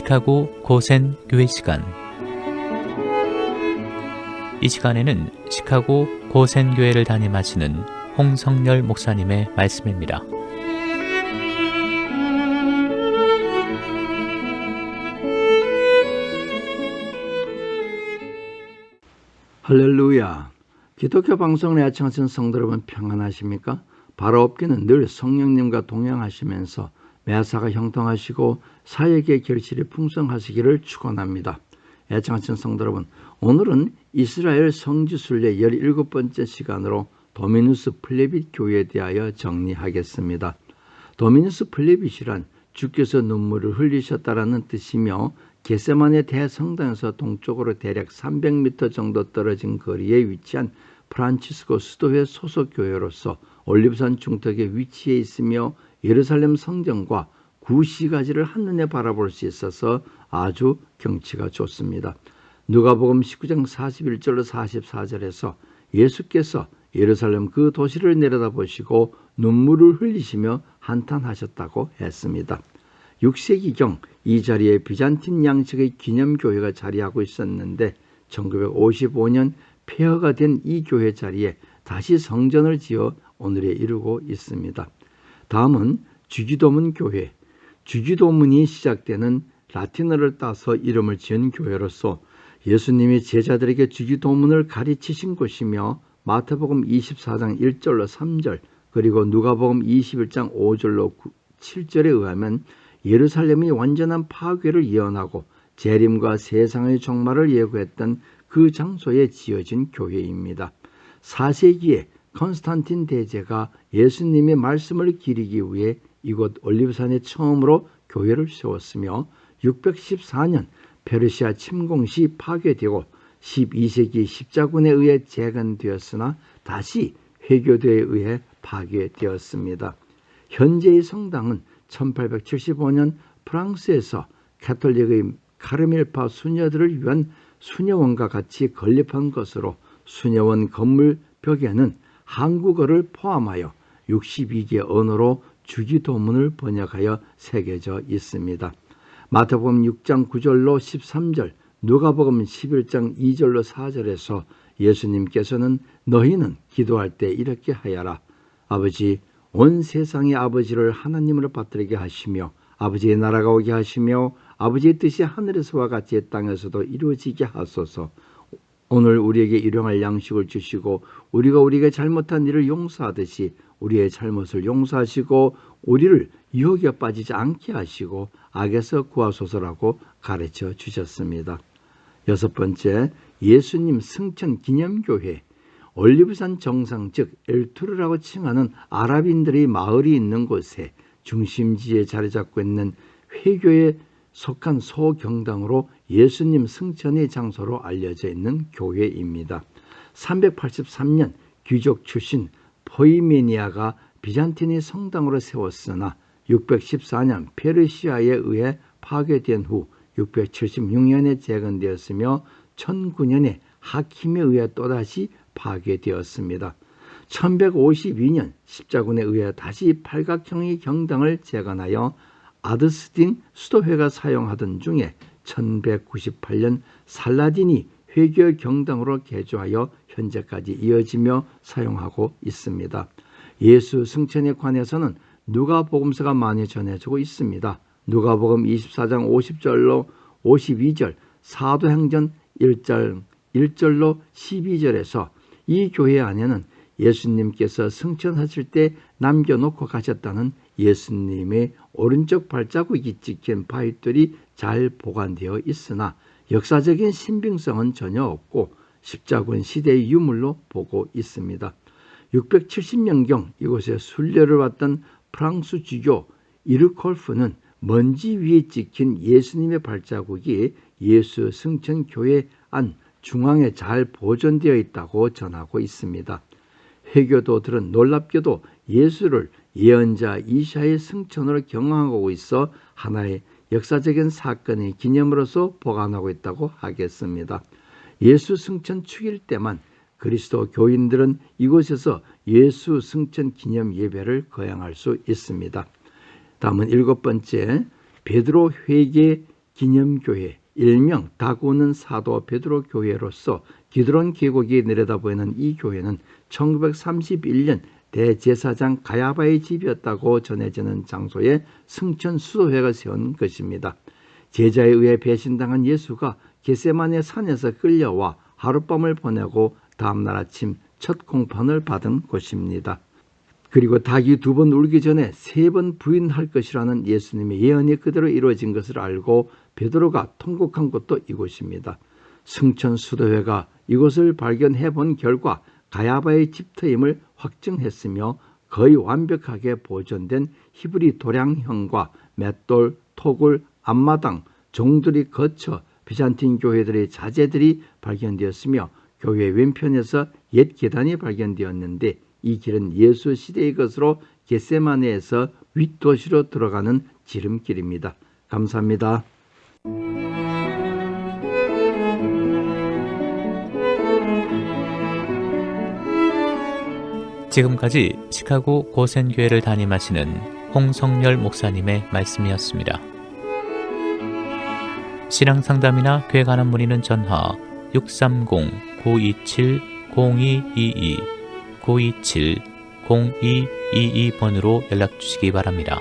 시카고 고센 교회 시간 이 시간에는 시카고 고센 교회를 담임하시는 홍성열 목사님의 말씀입니다. 할렐루야. 기독교 방송을 애청하신 성도 여러분 평안하십니까? 바로 없기는 늘 성령님과 동행하시면서 매사가 형통하시고 사역의 결실이 풍성하시기를 축원합니다. 애청하신 성도 여러분, 오늘은 이스라엘 성지순례 17번째 시간으로 도미누스 플레빗 교회에 대하여 정리하겠습니다. 도미누스 플레빗이란 주께서 눈물을 흘리셨다라는 뜻이며 게세만의 대성당에서 동쪽으로 대략 300m 정도 떨어진 거리에 위치한 프란치스코 수도회 소속 교회로서 올리브산 중턱에 위치해 있으며 예루살렘 성전과 구시가지를 한눈에 바라볼 수 있어서 아주 경치가 좋습니다. 누가복음 19장 41절로 44절에서 예수께서 예루살렘 그 도시를 내려다보시고 눈물을 흘리시며 한탄하셨다고 했습니다. 6세기경 이 자리에 비잔틴 양식의 기념교회가 자리하고 있었는데 1955년 폐허가 된 이 교회 자리에 다시 성전을 지어 오늘에 이르고 있습니다. 다음은 주기도문 교회. 주기도문이 시작되는 라틴어를 따서 이름을 지은 교회로서 예수님이 제자들에게 주기도문을 가르치신 곳이며 마태복음 24장 1절로 3절 그리고 누가복음 21장 5절로 7절에 의하면 예루살렘이 완전한 파괴를 예언하고 재림과 세상의 종말을 예고했던 그 장소에 지어진 교회입니다. 4세기에 컨스탄틴 대제가 예수님의 말씀을 기리기 위해 이곳 올리브산에 처음으로 교회를 세웠으며 614년 페르시아 침공 시 파괴되고 12세기 십자군에 의해 재건되었으나 다시 회교도에 의해 파괴되었습니다. 현재의 성당은 1875년 프랑스에서 카톨릭의 카르멜파 수녀들을 위한 수녀원과 같이 건립한 것으로 수녀원 건물 벽에는 한국어를 포함하여 62개 언어로 주기도문을 번역하여 새겨져 있습니다. 마태복음 6장 9절로 13절, 누가복음 11장 2절로 4절에서 예수님께서는 너희는 기도할 때 이렇게 하여라. 아버지, 온 세상의 아버지를 하나님으로 받들게 하시며 아버지의 나라가 오게 하시며 아버지의 뜻이 하늘에서와 같이 땅에서도 이루어지게 하소서. 오늘 우리에게 일용할 양식을 주시고 우리가 우리가 잘못한 일을 용서하듯이 우리의 잘못을 용서하시고 우리를 유혹에 빠지지 않게 하시고 악에서 구하소서라고 가르쳐 주셨습니다. 여섯 번째, 예수님 승천 기념교회 올리브산 정상 즉 엘투르라고 칭하는 아랍인들의 마을이 있는 곳에 중심지에 자리 잡고 있는 회교에 속한 소경당으로 예수님 승천의 장소로 알려져 있는 교회입니다. 383년 귀족 출신 포이메니아가 비잔틴이 성당으로 세웠으나 614년 페르시아에 의해 파괴된 후 676년에 재건되었으며 1009년에 하킴에 의해 또다시 파괴되었습니다. 1152년 십자군에 의해 다시 팔각형의 경당을 재건하여 아드스틴 수도회가 사용하던 중에 1198년 살라딘이 회교 경당으로 개조하여 현재까지 이어지며 사용하고 있습니다. 예수 승천에 관해서는 누가복음서가 많이 전해지고 있습니다. 누가복음 24장 50절로 52절, 사도행전 1절 1절로 12절에서 이 교회 안에는 예수님께서 승천하실 때 남겨놓고 가셨다는 예수님의 오른쪽 발자국이 찍힌 바위들이 잘 보관되어 있으나 역사적인 신빙성은 전혀 없고 십자군 시대의 유물로 보고 있습니다. 670년경 이곳에 순례를 왔던 프랑스 주교 이르콜프는 먼지 위에 찍힌 예수님의 발자국이 예수 승천 교회 안 중앙에 잘 보존되어 있다고 전하고 있습니다. 회교도들은 놀랍게도 예수를 예언자 이샤의 승천으로 경험하고 있어 하나의 역사적인 사건의 기념으로서 보관하고 있다고 하겠습니다. 예수 승천 축일 때만 그리스도 교인들은 이곳에서 예수 승천 기념 예배를 거행할 수 있습니다. 다음은 일곱 번째 베드로 회개 기념교회, 일명 다구는 사도 베드로 교회로서 기드론 계곡이 내려다보이는 이 교회는 1931년 대제사장 가야바의 집이었다고 전해지는 장소에 승천 수도회가 세운 것입니다. 제자에 의해 배신당한 예수가 게세만의 산에서 끌려와 하룻밤을 보내고 다음날 아침 첫 공판을 받은 곳입니다. 그리고 닭이 두 번 울기 전에 세 번 부인할 것이라는 예수님의 예언이 그대로 이루어진 것을 알고 베드로가 통곡한 곳도 이곳입니다. 승천 수도회가 이곳을 발견해 본 결과 가야바의 집터임을 확증했으며 거의 완벽하게 보존된 히브리 도량형과 맷돌, 토굴, 앞마당, 종들이 거쳐 비잔틴 교회들의 자재들이 발견되었으며 교회 왼편에서 옛 계단이 발견되었는데 이 길은 예수 시대의 것으로 겟세마네에서 윗도시로 들어가는 지름길입니다. 감사합니다. 지금까지 시카고 고센교회를 담임하시는 홍성열 목사님의 말씀이었습니다. 신앙 상담이나 교회 관한 문의는 전화 630-927-0222 927-0222번으로 연락 주시기 바랍니다.